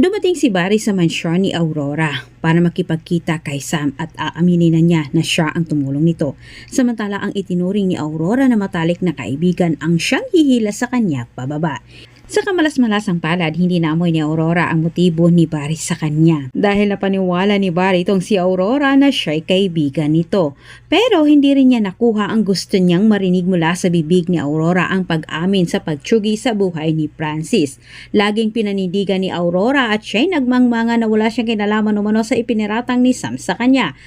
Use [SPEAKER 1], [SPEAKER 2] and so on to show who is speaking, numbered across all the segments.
[SPEAKER 1] Dumating si Barry sa mansyon ni Aurora para makipagkita kay Sam at aaminin na niya na siya ang tumulong nito. Samantala ang itinuring ni Aurora na matalik na kaibigan ang siyang hihila sa kanya pababa. Sa kamalas-malasang palad, hindi naamoy ni Aurora ang motibo ni Barry sa kanya. Dahil napaniwala ni Barry itong si Aurora na siya'y kaibigan nito. Pero hindi rin niya nakuha ang gusto niyang marinig mula sa bibig ni Aurora ang pag-amin sa pagtsugi sa buhay ni Francis. Laging pinanindigan ni Aurora at siya'y nagmangmanga na wala siyang kinalaman umano sa ipiniratang ni Sam sa kanya.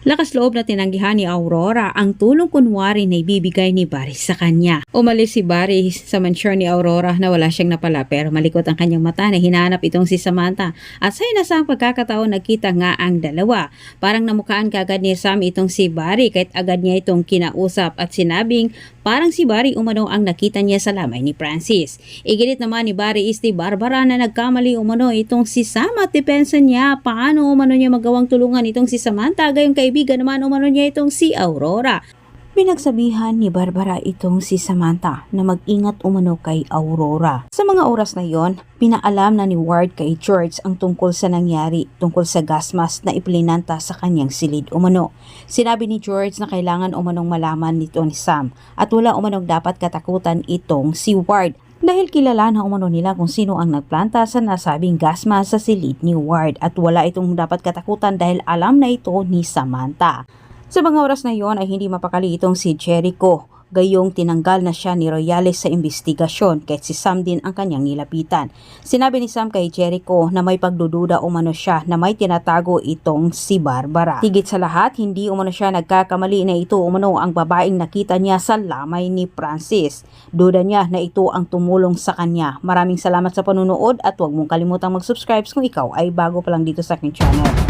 [SPEAKER 1] Lakas loob na tinanggihan ni Aurora ang tulong kunwari na ibibigay ni Barry sa kanya. Umalis si Barry sa mansyon ni Aurora na wala siyang napala pero malikot ang kanyang mata na hinahanap itong si Samantha. At sa inasang pagkakataon nagkita nga ang dalawa. Parang namukaan kagad ni Sam itong si Barry kahit agad niya itong kinausap at sinabing parang si Barry umano ang nakita niya sa lamay ni Francis. Igilit naman ni Barry is ni Barbara na nagkamali umano itong si Sam at depensa niya paano umano niya magawang tulungan itong si Samantha gayong kaibigan naman umano niya itong si Aurora. Pinagsabihan ni Barbara itong si Samantha na mag-ingat umano kay Aurora. Sa mga oras na yon, pinaalam na ni Ward kay George ang tungkol sa nangyari tungkol sa gas mask na iplinanta sa kanyang silid umano. Sinabi ni George na kailangan umanong malaman nito ni Sam at wala umanong dapat katakutan itong si Ward dahil kilala na umano nila kung sino ang nagplanta sa nasabing gas mask sa silid ni Ward at wala itong dapat katakutan dahil alam na ito ni Samantha. Sa mga oras na iyon ay hindi mapakali itong si Jericho. Gayong tinanggal na siya ni Royales sa investigasyon kahit si Sam din ang kanyang nilapitan. Sinabi ni Sam kay Jericho na may pagdududa umano siya na may tinatago itong si Barbara. Higit sa lahat, hindi umano siya nagkakamali na ito umano ang babaeng nakita niya sa lamay ni Francis. Duda niya na ito ang tumulong sa kanya. Maraming salamat sa panunood at huwag mong kalimutang mag-subscribe kung ikaw ay bago pa lang dito sa aking channel.